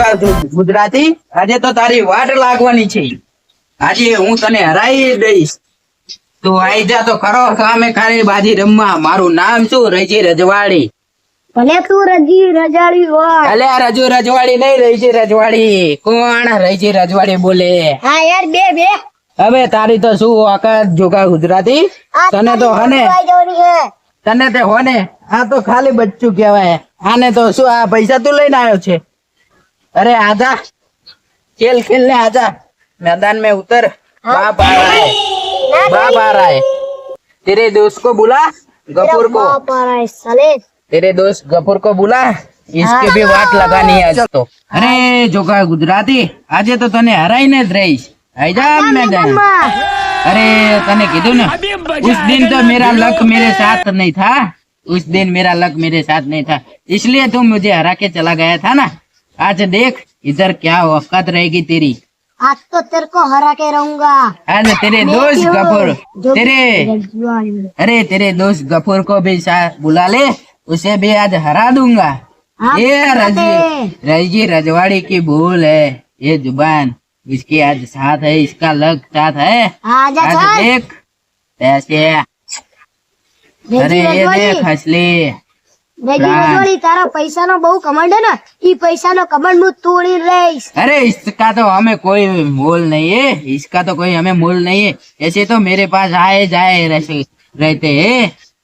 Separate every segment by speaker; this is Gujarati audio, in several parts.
Speaker 1: જોગા ગુજરાતી. આજે તો તારી વાટ લાગવાની છે. આજે હું તને હરાવી દઈશ. તું આઈ જા તો ખરો સામે ખાલી બાજી રમવા. મારું નામ શું? રજી રજવાડી.
Speaker 2: ભલે તું રજી રજવાડી હોય.
Speaker 1: અલે રજુ રજવાડી નહીં રજી રજવાડી. કોણ રજી રજવાડી બોલે?
Speaker 2: હા યાર બે બે.
Speaker 1: હવે તારી તો શું વખત જોગા ગુજરાતી? તને તો હને? તને તે હોને? આ તો ખાલી બચ્ચું કહેવાય. આને તો શું આ પૈસા તું લઈને આવ્યો છે? અરે આજા ખેલ ખેલ ને આજા मैदान में उतर बाप आ रहा है बाप आ रहा है तेरे दोस्त को बुला गफूर को
Speaker 2: બાપ આ રહા હે, સાલે
Speaker 1: तेरे दोस्त गफूर को बुला इसके भी वाट लगानी है आज तो अरे जोगा गुजराती આજે તો તને હરાઈને જ રહીશ આઈ જા मैदान
Speaker 2: માં.
Speaker 1: अरे तने कीधु ना उस दिन तो मेरा लक मेरे साथ नहीं था उस दिन मेरा लक मेरे साथ नहीं था इसलिए तुम मुझे हरा के चला गया था ना आज देख इधर क्या औकात तो रहेगी तेरी।
Speaker 2: आज तो तेरे को हरा के रहूँगा।
Speaker 1: अरे तेरे दोस्त गफूर तेरे। अरे तेरे दोस्त गफूर को भी बुला ले उसे भी आज हरा दूँगा।
Speaker 2: हाँ,
Speaker 1: ये रज़ी रज़ी रजवाड़ी की भूल है ये ज़ुबान। इसकी आज साथ है इसका लग साथ है।
Speaker 2: हाँ,
Speaker 1: आज देख पैसे अरे ये देख असली
Speaker 2: રજી
Speaker 1: પ્લાન.
Speaker 2: રજવાડી તારા પૈસાનો બહુ કમાન્ડ હે ને ઈ પૈસાનો કમાન્ડ હું તોડી લઈશ
Speaker 1: अरे इसका तो हमें कोई मोल नहीं है इसका तो कोई हमें मोल नहीं है ऐसे तो मेरे पास आए जाए रहते रहते हैं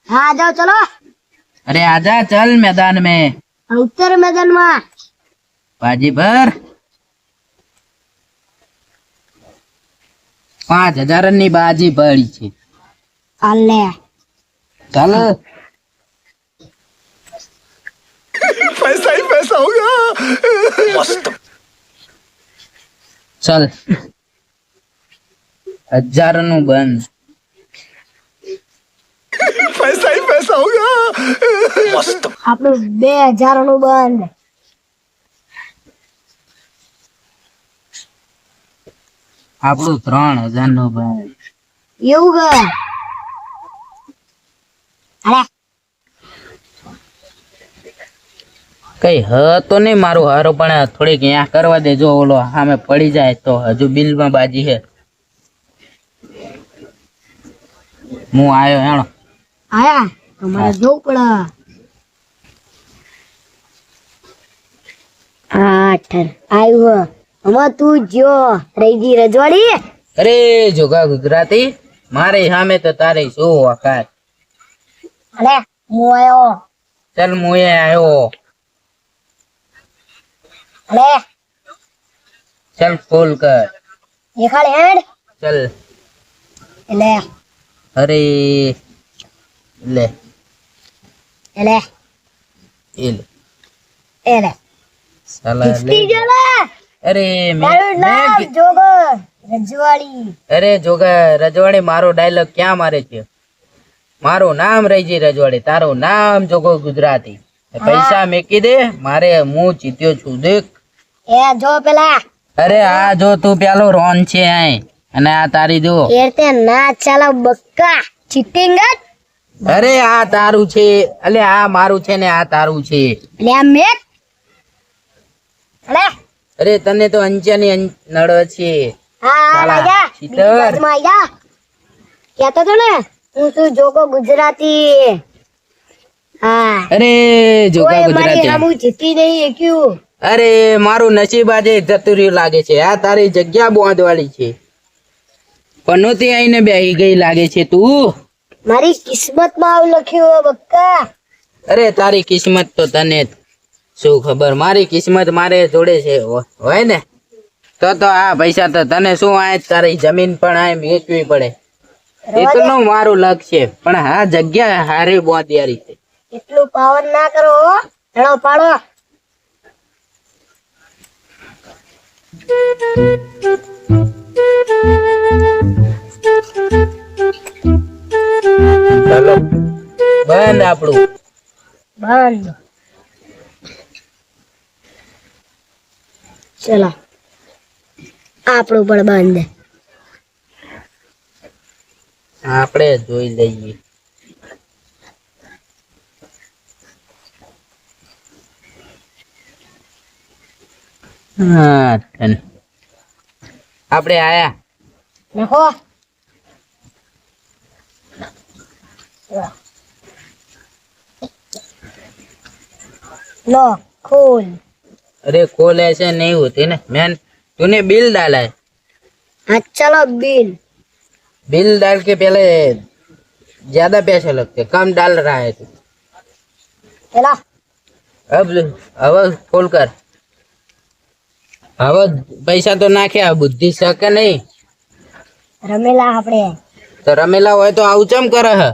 Speaker 2: હા જાઓ ચલો
Speaker 1: अरे आजा चल मैदान में
Speaker 2: ઉત્તર મેદાનમાં
Speaker 1: बाजी भर પાંચ હજાર ની બાજી પડી છે
Speaker 2: હાલે
Speaker 1: ચાલ
Speaker 3: ખાઉંગા મસ્ત.
Speaker 1: ચાલ. હજારનું બંધ.
Speaker 3: પૈસા હી પૈસા હોગા મસ્ત.
Speaker 2: આપણું બે હજારનું બંધ.
Speaker 1: આપણું ત્રણ હજારનું બંધ.
Speaker 2: એવું કે અરે
Speaker 1: કઈ હ તો નહીં મારું હારો પણ થોડીક અહીંયા કરવા દેજો ઓલો સામે પડી જાય તો હજુ બિલમાં બાજી છે. હું આવ્યો હેણો.
Speaker 2: આયા? તમારે જોવું પડે. આઠ આવ્યું હવે તું જો રહીજી રજવાડી?
Speaker 1: અરે જોગા ગુજરાતી મારે સામે તો તારે શું વખાત
Speaker 2: અરે હું આવ્યો
Speaker 1: ચાલ હું આવ્યો.
Speaker 2: અરે
Speaker 1: चल खोल
Speaker 2: कर હેડ.
Speaker 1: ચાલ.
Speaker 2: એટલે
Speaker 1: અરે લે.
Speaker 2: ले
Speaker 1: એ
Speaker 2: इल
Speaker 1: લે.
Speaker 2: ગયો લે.
Speaker 1: અરે
Speaker 2: તારું
Speaker 1: મેં
Speaker 2: નામ
Speaker 1: મેં
Speaker 2: જોગો રજવાડી.
Speaker 1: અરે જોગા રજવાડી મારો ડાયલોગ ક્યાં મારે છે? મારું નામ રહીજી રજવાડી તારું નામ જોગો ગુજરાતી. પૈસા મેકી દે મારે હું જીત્યો છું દેખ.
Speaker 2: એ જો પેલા.
Speaker 1: અરે આ જો તું પેલો રોન છે અહીં. અને આ તારી જો.
Speaker 2: એ તે ના ચાલો બક્કા. ચીટિંગ
Speaker 1: અરે આ તારું છે. અલે આ મારું છે ને આ તારું છે.
Speaker 2: લે મે. મેક અરે
Speaker 1: તને તો અંચાની નડો છે.
Speaker 2: હા હા રાજા
Speaker 1: શીતળ.
Speaker 2: જા. કહેતો તો ને હું શું જોગો ગુજરાતી. હા.
Speaker 1: અરે જોગા
Speaker 2: મારી
Speaker 1: ગુજરાતી.
Speaker 2: સામું જીતી નહીં શક્યું
Speaker 1: અરે મારું નસીબ આજે જતું રહ્યું લાગે છે. આ તારી જગ્યા બાંધવાળી છે. પનોતી આઈને બેહી ગઈ લાગે છે તું.
Speaker 2: મારી કિસ્મતમાં આવું લખ્યું હો બક્કા.
Speaker 1: અરે તારી કિસ્મત તો તને શું ખબર? મારી કિસ્મત મારે જોડે છે. હોય ને? તો તો આ પૈસા તો તને શું આ તારી જમીન પણ આ વેચવી પડે. એટલું મારું લક છે. પણ હા જગ્યા હારી બાંધિયારી છે.
Speaker 2: એટલું પાવર ના કરો હો. પાડો.
Speaker 1: ચલો. બંધ આપણું.
Speaker 2: બંધ. ચલો. આપણું પણ બંધ.
Speaker 1: આપણે જોઈ લઈએ. આપણે આયા
Speaker 2: નાખો लो खोल
Speaker 1: अरे कॉल ऐसे नहीं होती ना मैन तूने बिल डाला है
Speaker 2: हाँ चलो बिल
Speaker 1: बिल डाल के पहले ज्यादा पैसे लगते कम डाल रहा है तू
Speaker 2: चला
Speaker 1: अब હવે ફોલ કર હવે પૈસા તો નાખ્યા બુદ્ધિ શકે નહીં?
Speaker 2: રમેલા આપણે.
Speaker 1: તો રમેલા હોય તો આવું ચમ કરે હે?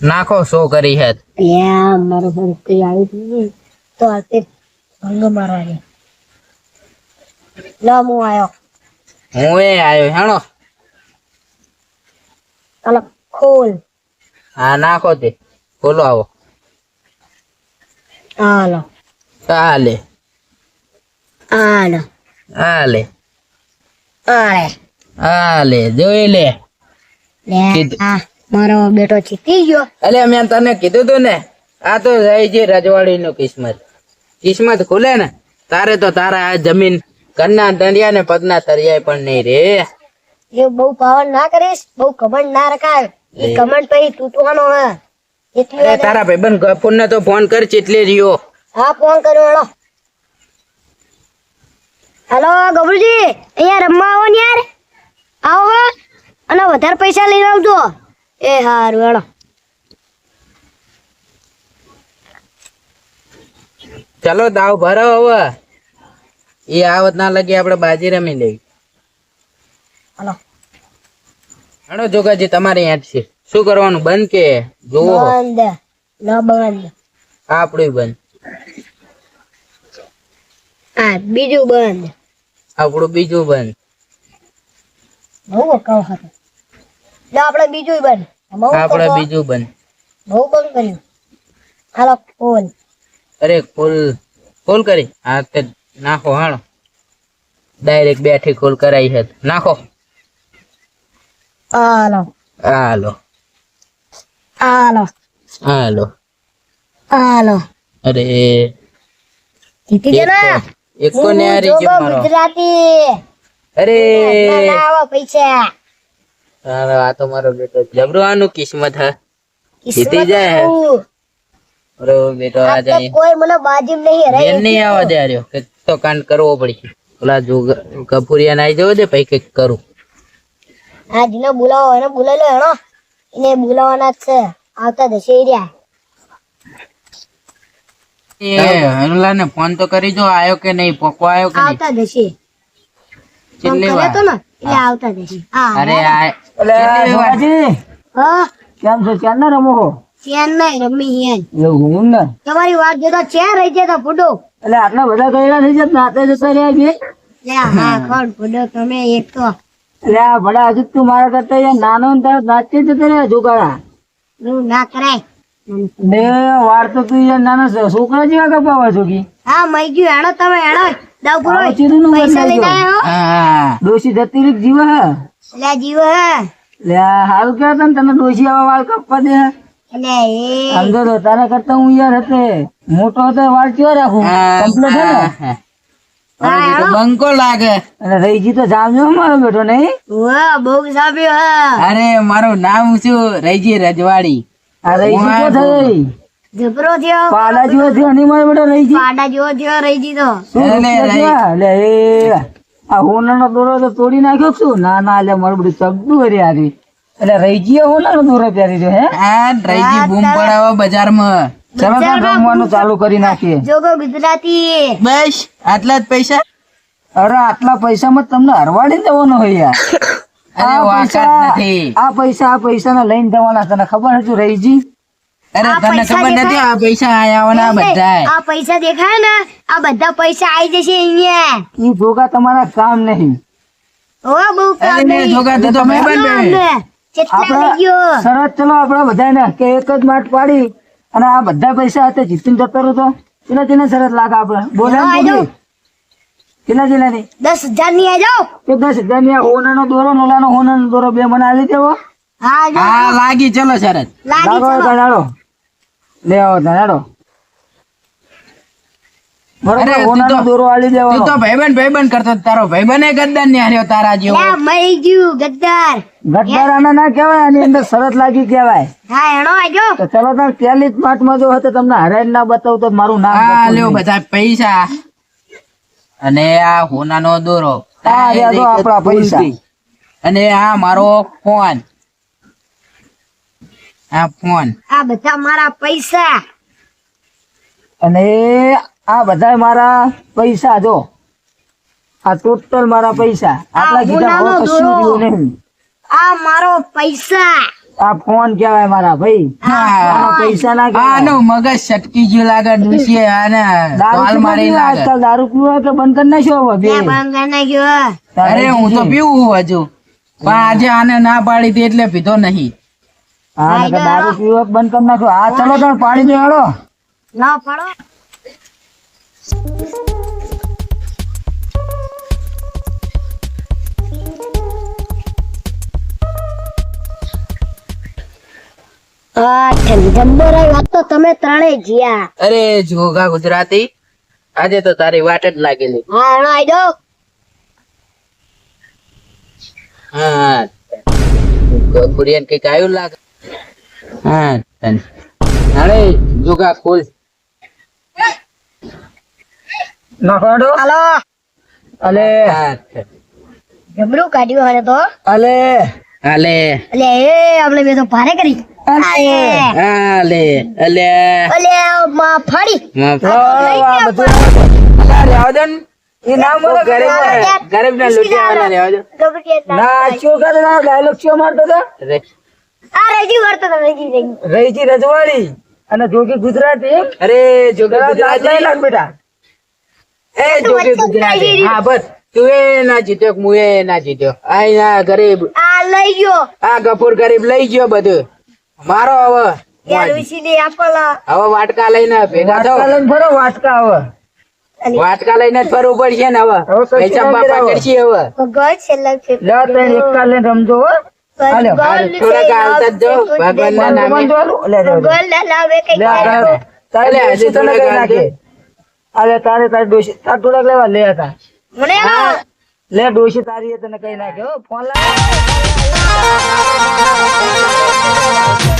Speaker 1: નાખો શો કરી હે.
Speaker 2: મારો ફોન આવી તો આતે ભંગ મારવાની. લો હું આયો.
Speaker 1: હું એ આવ્યો હેણો.
Speaker 2: ચાલો ખોલ.
Speaker 1: હા નાખો તે. ખોલો આવો.
Speaker 2: હાલો
Speaker 1: હાલે
Speaker 2: Ale.
Speaker 1: Ale.
Speaker 2: Ale.
Speaker 1: Ale. જોઈ લે
Speaker 2: મારો બેટો જીતી ગયો
Speaker 1: અલે મેં તને કીધું તું ને આ તો જાય છે રજવાડી નું કિસ્મત કિસ્મત ખુલે ને તારે તો તારા આ જમીન કન્ના દંડિયા ને પગના તરિયાય પણ નહીં રે
Speaker 2: એ બહુ પાવર ના કરીશ બહુ કમંડ ના રખાય એ. કમંડ પછી તૂટવાનો હે
Speaker 1: તારા ભાઈબંધ ગફુર ને તો ફોન કર ચેટલે રહ્યો
Speaker 2: હા ફોન કર્યો હેલો. હેલો ગબરુજી અહીંયા રમવા આવો ને યાર. આવો હો. અને વધારે પૈસા લઈને આવજો. એ હારું હેડો
Speaker 1: ચલો દાવ ભરો હવે. એ આવત ના લગી આપણે બાજી રમી લઈ
Speaker 2: હલો.
Speaker 1: હણો જોગાજી તમારે યાદ છે. શું કરવાનું બંધ કે? જોવો
Speaker 2: બંધ. ન બંધ.
Speaker 1: આપણું બંધ.
Speaker 2: હા બીજું બંધ.
Speaker 1: આપણું બીજું બંધ.
Speaker 2: બહુ કહો હતો. લો આપણે બીજું બંધ.
Speaker 1: આપણે બીજું બંધ.
Speaker 2: બહુ બંધ કર્યું. હાલો ફોન.
Speaker 1: અરે ફૂલ ફૂલ કરી. હા તે નાખો હાણો ડાયરેક્ટ બેઠી કોલ કરાઈ છે. નાખો.
Speaker 2: હાલો.
Speaker 1: હાલો.
Speaker 2: હાલો.
Speaker 1: હાલો.
Speaker 2: હાલો.
Speaker 1: અરે.
Speaker 2: જીતી ગયા
Speaker 1: એક તો ને આ
Speaker 2: હું
Speaker 1: મારો.
Speaker 2: ગુજરાતી.
Speaker 1: અરે!
Speaker 2: ના, ના પૈસા.
Speaker 1: અરે આ તો મારો બેટો જબરો આનું કિસ્મત હે. જીતી જાય.
Speaker 2: આવું.
Speaker 1: અરે બેટો આ જાય.
Speaker 2: કોઈ મને બાજુ નહીં હરાય
Speaker 1: બેન નહીં આવવા દે આર્યો. કે તો કાંડ કરવો પડી. ઓલા જો કપુરિયા નાઈ જવો દે પછી કંઈક કરું.
Speaker 2: આ જેને બોલાવો એને બોલાવી લો એનો એને બોલાવવાના જ છે. આવતા જશે રહ્યા
Speaker 1: એ હનુલા ને ફોન તો કરી જો આયો કે નહીં પોકો આયો કે
Speaker 2: આવતા જશે.
Speaker 1: કેટલી વાર?
Speaker 2: તો ને? એ આવતા જશે. હા
Speaker 1: અરે આ કેટલી વાર?
Speaker 2: હા.
Speaker 4: કેમ છો? ક્યાં ના રમો છો?
Speaker 2: ચેન ના રમી હેન
Speaker 4: એ હું ને?
Speaker 2: તમારી વાત જોતા ચેન રહી જતા ફૂટો.
Speaker 4: એટલે આટલા બધા કઈરા થઈ જાય નાતે જતા રહ્યા છે.
Speaker 2: લે હા કોણ ફૂડો તમે એક તો.
Speaker 4: લે ભડા હજુ તું મારા કરતા નાનો ને તારો નાચે જતો રહ્યા
Speaker 2: જોગાડા ના કરાય.
Speaker 4: ને વાર તો તું નાના છોકરા જેવા કપાવા છો કી
Speaker 2: હા મઈ ગયો. એણો તમે એણો દાવ પૂરો
Speaker 4: ચીરું
Speaker 2: પૈસા
Speaker 4: ગયો.
Speaker 2: આવ્યો.
Speaker 1: હા
Speaker 4: ડોશી જતી રીક જીવ હે?
Speaker 2: લે જીવ હે.
Speaker 4: લે હાલ કે કહેતા તને ડોશી આવા વાળ કપવા દે
Speaker 2: લે એ.
Speaker 4: અંદર તો તારા કરતા હું યાર હતે. મોટો હતો વાળ ચો રાખું? કમ્પ્લીટ હે ને?
Speaker 1: બંકો લાગે.
Speaker 4: અને રહીજી તો જામ્યો મારો બેટો નહીં?
Speaker 2: વાહ બહુ હા.
Speaker 1: અરે મારું નામ શું? રૈજી રજવાડી.
Speaker 4: આ રહીજી તો થઈ
Speaker 2: જબરો થયો.
Speaker 4: પાડા જેવો થયો નહીં મારો બેટો રહીજી
Speaker 2: પાડા જેવો થયો રહી દીધો
Speaker 4: શું
Speaker 1: એટલે
Speaker 4: રૂપિયા થયા? એ આ હોનાનો દોરો તો તોડી નાખ્યો છું ના ના લે મારું બધું ચગડું હરી હારી એટલે રહીજીએ હોનાનો દોરો પહેરી રહ્યો હે?
Speaker 1: આ રૈજી બૂમ પડાવો બજારમાં.
Speaker 4: ચાલો તાર રમવાનું ચાલુ કરી નાખીએ.
Speaker 2: જોગો ગુજરાતી
Speaker 1: બસ આટલા જ પૈસા?
Speaker 4: અરે આટલા પૈસામાં તમને હરવાડી દેવાનો હોય યાર.
Speaker 1: અરે
Speaker 4: આ
Speaker 1: વાકાત નથી.
Speaker 4: આ પૈસા આ પૈસા લઈને જવાના તને ખબર હતું રહીજી
Speaker 1: અરે તને ખબર નથી આ પૈસા આયા બધા
Speaker 2: આ પૈસા દેખાય ને આ બધા પૈસા આવી જશે અહીંયા.
Speaker 4: ઈ જોગા તમારા કામ નહીં.
Speaker 2: ઓ બહુ કામ નહીં.
Speaker 1: જોગા તો ભાઈબંધ બે.
Speaker 4: આપણે
Speaker 2: લઈ
Speaker 4: શરત ચલો આપડે બધાને કે એક જ માટ પાડી અને આ બધા પૈસા હાથે જીતીને જતો રહ્યો તો. તેના તેને શરત લાગે આપણે. બોલે
Speaker 2: હા,
Speaker 4: જેલા ની
Speaker 2: દસ હજારની આ જાઓ.
Speaker 4: દસ હજારની હોનાનો દોરો ને ઓલાનો હોનાનો દોરો બે મને આલી દેવો.
Speaker 2: હા
Speaker 1: હા લાગી ચલો શરત
Speaker 2: લાગી ચલો.
Speaker 4: ધનાડો લે આવો ધનાડો બરોબર
Speaker 1: અરે, તું
Speaker 4: દોરો આલી
Speaker 1: તું તો ભાઈબંધ ભાઈબંધ કરતો તારો ભાઈબંધ એ ગદ્દાર ને હાર્યો તારા જેવો.
Speaker 2: લે મરી ગયું ગદ્દાર.
Speaker 4: ગદ્દાર આને ના કહેવાય આની અંદર શરત લાગી કહેવાય.
Speaker 2: હા એનો આજો
Speaker 4: તો ચલો તાર પહેલી જ પાઠમાં જો હતો તમને હરાઈને ના બતાવું તો મારું નામ
Speaker 1: આ લ્યો બધા પૈસા. અને આ હોનાનો દોરો.
Speaker 4: આપણા પૈસા.
Speaker 1: અને આ મારો ફોન. આ ફોન.
Speaker 2: આ બધા મારા પૈસા.
Speaker 4: અને આ બધા મારા પૈસા જો. આ ટોટલ મારા પૈસા. આટલા કીધા કશું રહ્યું નહીં.
Speaker 2: આ મારો પૈસા.
Speaker 4: આ ફોન કેવાય મારા ભાઈ. આનો પૈસા ના
Speaker 1: આનું મગજ છટકી ગયું લાગે ડૂસીએ આને
Speaker 4: પીવા
Speaker 1: મારી લાગે.
Speaker 4: આજકાલ દારૂ પીવા કે બંધ કરી નાખ્યો હવે બે.
Speaker 2: લે બંગા ના ગયો
Speaker 1: અરે હું તો પીવું હજુ. પણ આજે આને ના પાડી દે એટલે પીધો નહીં.
Speaker 4: હા તો દારૂ પીવો બંધ કરી નાખ્યો. હા ચલો તમે પાણી દેવાડો
Speaker 2: ના પડો. આ વાત તો તમે ત્રણેય જીયા.
Speaker 1: અરે જોગા ગુજરાતી આજે તો તારી વાટ જ લાગેલી.
Speaker 2: હા એનો આજો
Speaker 1: હા કુરિયન કંઈક આવ્યું લાગે. હા અરે જોગા ખોલ.
Speaker 4: નાખો
Speaker 2: હાલો.
Speaker 4: અલે.
Speaker 2: જબરું કાઢ્યું હવે તો.
Speaker 1: અલે. હાલે
Speaker 2: એટલે એ આપણે બે તો ભારે કરી. અલે
Speaker 1: અલે.
Speaker 2: અલે માં ફાડી.
Speaker 1: માફ.
Speaker 4: આ બધું
Speaker 1: અલા, રહેવા
Speaker 4: એ નામ બોલો
Speaker 1: ગરીબ ગરીબ ના લૂંટિયાવાળા રહેવા દો.
Speaker 4: ના શું કરે ના ડાયલોગ શું મારતો
Speaker 1: તો
Speaker 2: આ રેજી મારતો તો રેજી રેજી.
Speaker 4: રજવાડી અને જોગી ગુજરાતી.
Speaker 1: અરે જોગા ગુજરાતી.
Speaker 4: લાગ બેટા.
Speaker 1: એ જોગી ગુજરાતી. હા બસ. તું એ ના જીત્યો હું એ ના જીત્યો? આ ગરીબ.
Speaker 2: આ લઈ ગયો.
Speaker 1: આ ગફુર ગરીબ લઈ ગયો બધું. મારો હવે
Speaker 2: યાર ઉસી દે આપલા.
Speaker 1: હવે વાટકા લઈને ભેગા
Speaker 4: વાટકા
Speaker 1: થાવ
Speaker 4: લઈને ફરો વાટકા હવે.
Speaker 1: વાટકા લઈને જ ફરવું પડશે ને હવે. પૈસા બાપા કરશી હવે.
Speaker 4: લે ત્રણ લઈને રમજો હો.
Speaker 1: થોડાક આવતા જ જો
Speaker 4: ભગવાન જોવાનું? લે, લે, લે.
Speaker 2: ભગવાન ના લાવે કઈ
Speaker 4: તારે- તારે ડોશી તને કઈ નાખે. અલે, તારે તારે તાર થોડાક લેવા લે હતા
Speaker 2: મને
Speaker 4: લે ડોશી તારી તને કઈ ફોન લાવ. Música